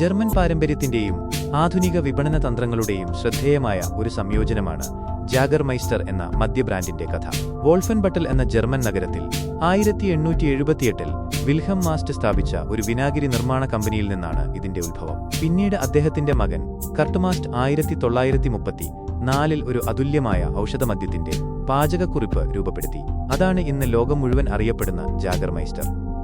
German പാരമ്പര്യത്തിന്റെയും ആധുനിക വിപണന തന്ത്രങ്ങളുടെയും ശ്രദ്ധേയമായ ഒരു സംയോജനമാണ് ജാഗർ മൈസ്റ്റർ എന്ന മദ്യബ്രാൻഡിന്റെ കഥ. വോൾഫൻ ബട്ടൽ എന്ന ജർമ്മൻ നഗരത്തിൽ ആയിരത്തി എണ്ണൂറ്റി എഴുപത്തിയെട്ടിൽ വിൽഹം മാസ്റ്റ് സ്ഥാപിച്ച ഒരു വിനാഗിരി നിർമ്മാണ കമ്പനിയിൽ നിന്നാണ് ഇതിന്റെ ഉത്ഭവം. പിന്നീട് അദ്ദേഹത്തിന്റെ മകൻ കർട്ടുമാസ്റ്റ് ആയിരത്തി തൊള്ളായിരത്തി മുപ്പത്തി നാലിൽ ഒരു അതുല്യമായ ഔഷധമദ്യത്തിന്റെ പാചകക്കുറിപ്പ് രൂപപ്പെടുത്തി. അതാണ് ഇന്ന് ലോകം മുഴുവൻ അറിയപ്പെടുന്ന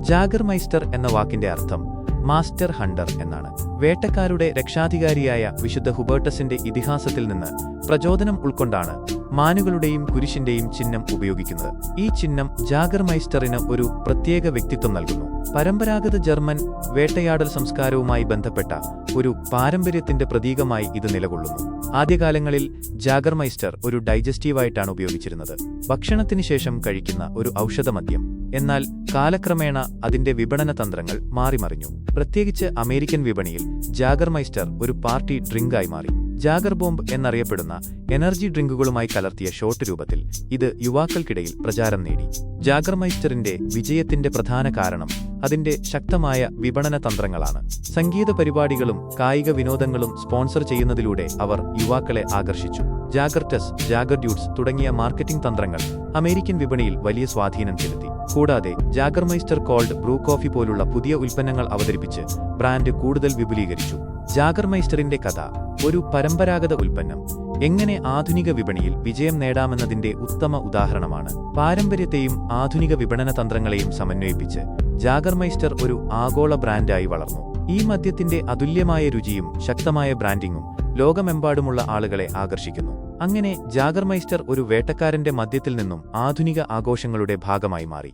ജാഗർമൈസ്റ്റർ ജാഗർമൈസ്റ്റർ എന്ന വാക്കിന്റെ അർത്ഥം മാസ്റ്റർ ഹണ്ടർ എന്നാണ്. വേട്ടക്കാരുടെ രക്ഷാധികാരിയായ വിശുദ്ധ ഹുബേർട്ടസിന്റെ ഇതിഹാസത്തിൽ നിന്ന് പ്രചോദനം ഉൾക്കൊണ്ടാണ് മാനുകളുടെയും കുരിശിന്റെയും ചിഹ്നം ഉപയോഗിക്കുന്നത്. ഈ ചിഹ്നം ജാഗർമൈസ്റ്ററിന് ഒരു പ്രത്യേക വ്യക്തിത്വം നൽകുന്നു. പരമ്പരാഗത ജർമ്മൻ വേട്ടയാടൽ സംസ്കാരവുമായി ബന്ധപ്പെട്ട ഒരു പാരമ്പര്യത്തിന്റെ പ്രതീകമായി ഇത് നിലകൊള്ളുന്നു. ആദ്യകാലങ്ങളിൽ ജാഗർമൈസ്റ്റർ ഒരു ഡൈജസ്റ്റീവായിട്ടാണ് ഉപയോഗിച്ചിരുന്നത്. ഭക്ഷണത്തിന് ശേഷം കഴിക്കുന്ന ഒരു ഔഷധമദ്യം. എന്നാൽ കാലക്രമേണ അതിന്റെ വിപണന തന്ത്രങ്ങൾ മാറിമറിഞ്ഞു. പ്രത്യേകിച്ച് അമേരിക്കൻ വിപണിയിൽ ജാഗർ മൈസ്റ്റർ ഒരു പാർട്ടി ഡ്രിങ്കായി മാറി. ജാഗർ ബോംബ് എന്നറിയപ്പെടുന്ന എനർജി ഡ്രിങ്കുകളുമായി കലർത്തിയ ഷോട്ട് രൂപത്തിൽ ഇത് യുവാക്കൾക്കിടയിൽ പ്രചാരം നേടി. ജാഗർമൈസ്റ്ററിന്റെ വിജയത്തിന്റെ പ്രധാന കാരണം അതിന്റെ ശക്തമായ വിപണന തന്ത്രങ്ങളാണ്. സംഗീത പരിപാടികളും കായിക വിനോദങ്ങളും സ്പോൺസർ ചെയ്യുന്നതിലൂടെ അവർ യുവാക്കളെ ആകർഷിച്ചു. ജാഗർടസ് ജാഗർ ഡ്യൂട്സ് തുടങ്ങിയ മാർക്കറ്റിംഗ് തന്ത്രങ്ങൾ അമേരിക്കൻ വിപണിയിൽ വലിയ സ്വാധീനം ചെലുത്തി. കൂടാതെ ജാഗർമൈസ്റ്റർ കോൾഡ് ബ്രൂ കോഫി പോലുള്ള പുതിയ ഉൽപ്പന്നങ്ങൾ അവതരിപ്പിച്ച് ബ്രാൻഡ് കൂടുതൽ വിപുലീകരിച്ചു. ജാഗർമൈസ്റ്ററിന്റെ കഥ ഒരു പരമ്പരാഗത ഉൽപ്പന്നം എങ്ങനെ ആധുനിക വിപണിയിൽ വിജയം നേടാമെന്നതിന്റെ ഉത്തമ ഉദാഹരണമാണ്. പാരമ്പര്യത്തെയും ആധുനിക വിപണന തന്ത്രങ്ങളെയും സമന്വയിപ്പിച്ച് ജാഗർമൈസ്റ്റർ ഒരു ആഗോള ബ്രാൻഡായി വളർന്നു. ഈ മദ്യത്തിന്റെ അതുല്യമായ രുചിയും ശക്തമായ ബ്രാൻഡിങ്ങും ലോകമെമ്പാടുമുള്ള ആളുകളെ ആകർഷിക്കുന്നു. അങ്ങനെ ജാഗർമൈസ്റ്റർ ഒരു വേട്ടക്കാരന്റെ മദ്യത്തിൽ നിന്നും ആധുനിക ആഘോഷങ്ങളുടെ ഭാഗമായി മാറി.